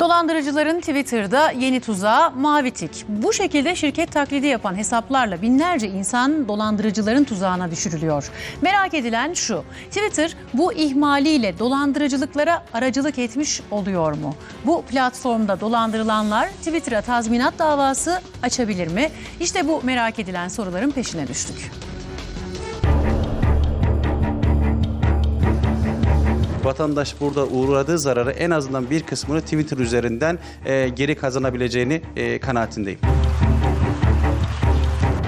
Dolandırıcıların Twitter'da yeni tuzağı mavi tik. Bu şekilde şirket taklidi yapan hesaplarla binlerce insan dolandırıcıların tuzağına düşürülüyor. Merak edilen şu. Twitter bu ihmaliyle dolandırıcılıklara aracılık etmiş oluyor mu? Bu platformda dolandırılanlar Twitter'a tazminat davası açabilir mi? İşte bu merak edilen soruların peşine düştük. Vatandaş burada uğradığı zararı en azından bir kısmını Twitter üzerinden e, geri kazanabileceğini e, kanaatindeyim.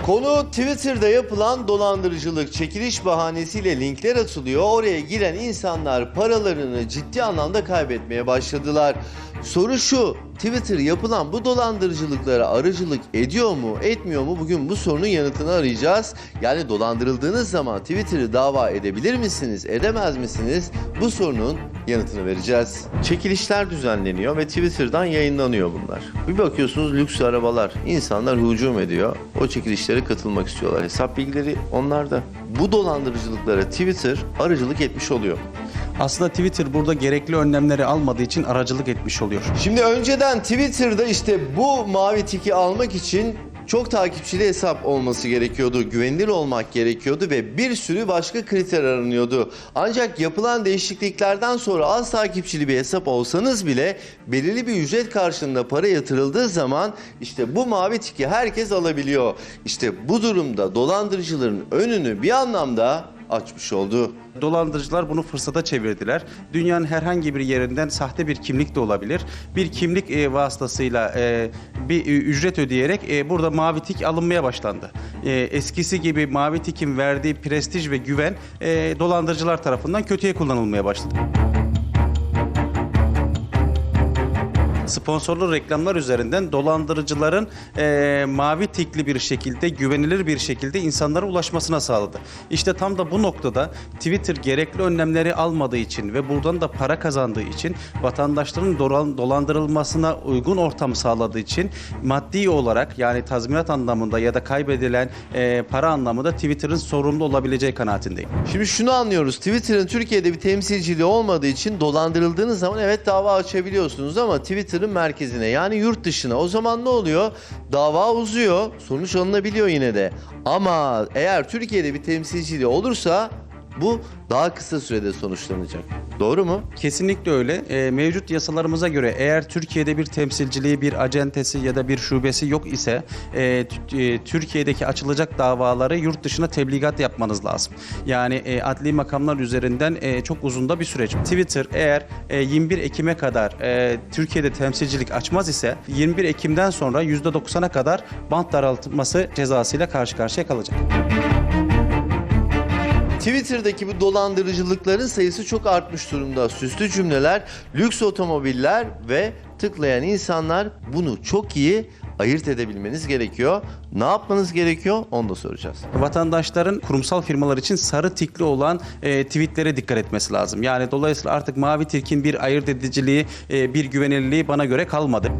Konu Twitter'da yapılan dolandırıcılık. Çekiliş bahanesiyle linkler atılıyor. Oraya giren insanlar paralarını ciddi anlamda kaybetmeye başladılar. Soru şu, Twitter yapılan bu dolandırıcılıklara aracılık ediyor mu, etmiyor mu? Bugün bu sorunun yanıtını arayacağız. Yani dolandırıldığınız zaman Twitter'ı dava edebilir misiniz, edemez misiniz? Bu sorunun yanıtını vereceğiz. Çekilişler düzenleniyor ve Twitter'dan yayınlanıyor bunlar. Bir bakıyorsunuz lüks arabalar. İnsanlar hücum ediyor. O çekilişlere katılmak istiyorlar. Hesap bilgileri onlarda. Bu dolandırıcılıklara Twitter aracılık etmiş oluyor. Aslında Twitter burada gerekli önlemleri almadığı için aracılık etmiş oluyor. Şimdi önceden Twitter'da işte bu mavi tiki almak için çok takipçili hesap olması gerekiyordu, güvenilir olmak gerekiyordu ve bir sürü başka kriter aranıyordu. Ancak yapılan değişikliklerden sonra az takipçili bir hesap olsanız bile belirli bir ücret karşılığında para yatırıldığı zaman işte bu mavi tiki herkes alabiliyor. İşte bu durumda dolandırıcıların önünü bir anlamda açmış oldu. Dolandırıcılar bunu fırsata çevirdiler. Dünyanın herhangi bir yerinden sahte bir kimlik de olabilir. Bir kimlik e, vasıtasıyla e, bir e, ücret ödeyerek burada mavi tik alınmaya başlandı. Eskisi gibi mavi tikin verdiği prestij ve güven dolandırıcılar tarafından kötüye kullanılmaya başladı. Sponsorlu reklamlar üzerinden dolandırıcıların e, mavi tikli bir şekilde, güvenilir bir şekilde insanlara ulaşmasına sağladı. İşte tam da bu noktada Twitter gerekli önlemleri almadığı için ve buradan da para kazandığı için vatandaşların dolan- dolandırılmasına uygun ortam sağladığı için maddi olarak yani tazminat anlamında ya da kaybedilen e, para anlamında Twitter'ın sorumlu olabileceği kanaatindeyim. Şimdi şunu anlıyoruz. Twitter'ın Türkiye'de bir temsilciliği olmadığı için dolandırıldığınız zaman evet dava açabiliyorsunuz ama Twitter'ın merkezine yani yurt dışına o zaman ne oluyor? Dava uzuyor. Sonuç alınabiliyor yine de. Ama eğer Türkiye'de bir temsilciliği olursa bu daha kısa sürede sonuçlanacak. Doğru mu? Kesinlikle öyle. E, mevcut yasalarımıza göre eğer Türkiye'de bir temsilciliği, bir acentesi ya da bir şubesi yok ise e, e, Türkiye'deki açılacak davaları yurt dışına tebligat yapmanız lazım. Yani e, adli makamlar üzerinden e, çok uzun da bir süreç. Twitter eğer e, 21 Ekim'e kadar e, Türkiye'de temsilcilik açmaz ise 21 Ekim'den sonra %90'a kadar bant daraltılması cezasıyla karşı karşıya kalacak. Twitter'daki bu dolandırıcılıkların sayısı çok artmış durumda. Süslü cümleler, lüks otomobiller ve tıklayan insanlar bunu çok iyi ayırt edebilmeniz gerekiyor. Ne yapmanız gerekiyor? Onu da soracağız. vatandaşların kurumsal firmalar için sarı tikli olan e, tweetlere dikkat etmesi lazım. Yani dolayısıyla artık mavi tikin bir ayırt ediciliği, e, bir güvenilirliği bana göre kalmadı.